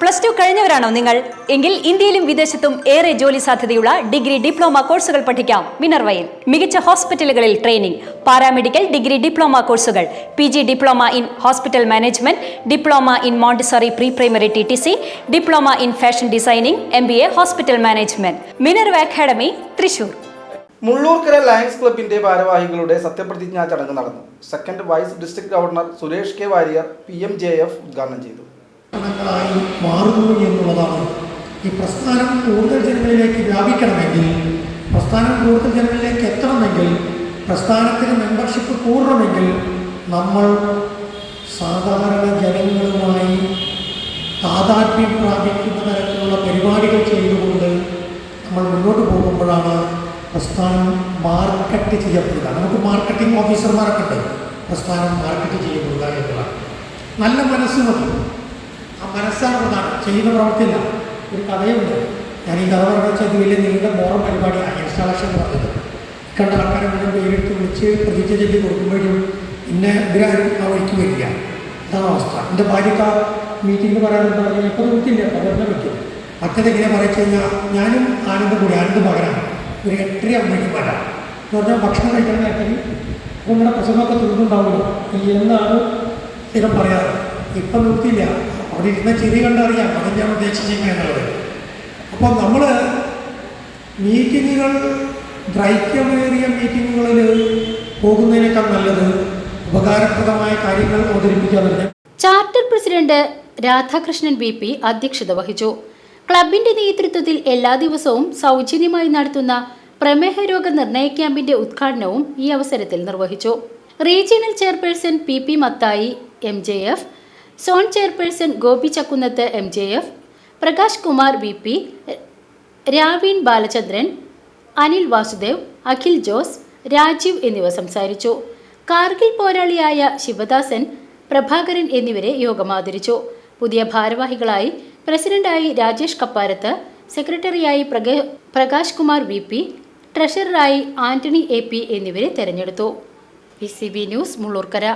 Plus two കഴിഞ്ഞവരാണോ നിങ്ങൾ? എങ്കിൽ ഇന്ത്യയിലും വിദേശത്തും ഏറെ ജോലി സാധ്യതയുള്ള ഡിഗ്രി ഡിപ്ലോമ കോഴ്സുകൾ പഠിക്കാം. മിനർവയിൽ മികച്ച ഹോസ്പിറ്റലുകളിൽ ട്രെയിനിംഗ് പാരാമെഡിക്കൽ ഡിഗ്രി ഡിപ്ലോമ കോഴ്സുകൾ P G diploma in hospital management diploma in Montessori pre primary T T C diploma in fashion designing M B A hospital management. Minerva academy Thrissur. Mullurkara lions ക്ലബിന്റെ ഭാരവാഹികളുടെ സത്യപ്രതിജ്ഞാ ചടങ്ങ് നടന്നു. Second vice district governor Suresh K Warrier P M J F ഉദ്ഘാടനം ചെയ്തു. പ്രവർത്തനങ്ങളായി മാറുന്നു എന്നുള്ളതാണ്. ഈ പ്രസ്ഥാനം കൂടുതൽ ജനങ്ങളിലേക്ക് വ്യാപിക്കണമെങ്കിൽ പ്രസ്ഥാനം കൂടുതൽ ജനങ്ങളിലേക്ക് എത്തണമെങ്കിൽ പ്രസ്ഥാനത്തിന് മെമ്പർഷിപ്പ് കൂടണമെങ്കിൽ നമ്മൾ സാധാരണ ജനങ്ങളുമായി താതാത്മ്യം പ്രാപിക്കുന്ന തരത്തിലുള്ള പരിപാടികൾ ചെയ്തുകൊണ്ട് നമ്മൾ മുന്നോട്ട് പോകുമ്പോഴാണ് പ്രസ്ഥാനം മാർക്കറ്റ് ചെയ്യപ്പെടുക. നമുക്ക് മാർക്കറ്റിംഗ് ഓഫീസർമാരൊക്കെ ഉണ്ട്. പ്രസ്ഥാനം മാർക്കറ്റ് ചെയ്യപ്പെടുക എന്നുള്ളതാണ്. നല്ല മനസ്സ് മതി. പ്രധാനം ചെയ്യുന്ന പ്രവർത്തിയില്ല. ഒരു കഥയുണ്ട്. ഞാൻ ഈ കഥ പറഞ്ഞു ഇത് വലിയ നീണ്ട മോറം പരിപാടിയാണ്. ഇൻസ്റ്റാളേഷൻ എന്ന് പറഞ്ഞത്. കണ്ട ആൾക്കാരെ മുഴുവൻ പേരെടുത്ത് വിളിച്ച് പ്രതിജ്ഞ ചൊല്ലി കൊടുക്കുമ്പോഴും ഇന്നെ ഇവരാരും ആ വഴിക്ക് വരില്ല. അതാണ് അവസ്ഥ. എന്റെ ഭാര്യക്ക് ആ മീറ്റിംഗ് പറയാനെന്ന് പറഞ്ഞാൽ ഇപ്പോൾ നിർത്തില്ല പകർന്നെ പറ്റും മറ്റത് എങ്ങനെ പറയുക കഴിഞ്ഞാൽ ഞാനും ആനന്ദം കൂടി ആനന്ദ പകരാം ഒരു എട്ടര അമ്മയ്ക്ക് വരാം എന്ന് പറഞ്ഞാൽ ഭക്ഷണം കഴിക്കുന്ന നേരത്തിൽ നിങ്ങളുടെ പ്രസംഗമൊക്കെ തീർന്നുണ്ടാവുമല്ലോ. ഈ എന്നാണ് സ്ഥിരം പറയാറ്. ഇപ്പം നിർത്തിയില്ല. അവിടെ ഇരുന്ന ചിരി കണ്ടറിയാം. അത് ഞാൻ ഉദ്ദേശിച്ചിരിക്കുക എന്നുള്ളത് അപ്പോൾ നമ്മൾ മീറ്റിങ്ങുകൾ ദ്രൈക്യമേറിയ മീറ്റിങ്ങുകളിൽ പോകുന്നതിനേക്കാൾ നല്ലത് ഉപകാരപ്രദമായ കാര്യങ്ങൾ അവതരിപ്പിക്കാറുണ്ട് charter president Radhakrishnan B P അധ്യക്ഷത വഹിച്ചു. ക്ലബിന്റെ നേതൃത്വത്തിൽ എല്ലാ ദിവസവും സൗജന്യമായി നടത്തുന്ന പ്രമേഹ രോഗ നിർണയ ക്യാമ്പിന്റെ ഉദ്ഘാടനവും ഈ അവസരത്തിൽ നിർവഹിച്ചു. Regional chairperson P P Mathai M J F zone chairperson Gopi Chakkunnath M J F Prakash Kumar V P Raveen Balachandran Anil Vasudev Akhil Jose Rajeev എന്നിവർ സംസാരിച്ചു. കാർഗിൽ പോരാളിയായ ശിവദാസൻ പ്രഭാകരൻ എന്നിവരെ യോഗം ആദരിച്ചു. പുതിയ ഭാരവാഹികളായി പ്രസിഡന്റായി രാജേഷ് കപ്പാരത്ത് സെക്രട്ടറിയായി പ്രകാശ് കുമാർ വി പി ട്രഷററായി ആന്റണി എ പി എന്നിവരെ തെരഞ്ഞെടുത്തു. P C B news Mullurkara.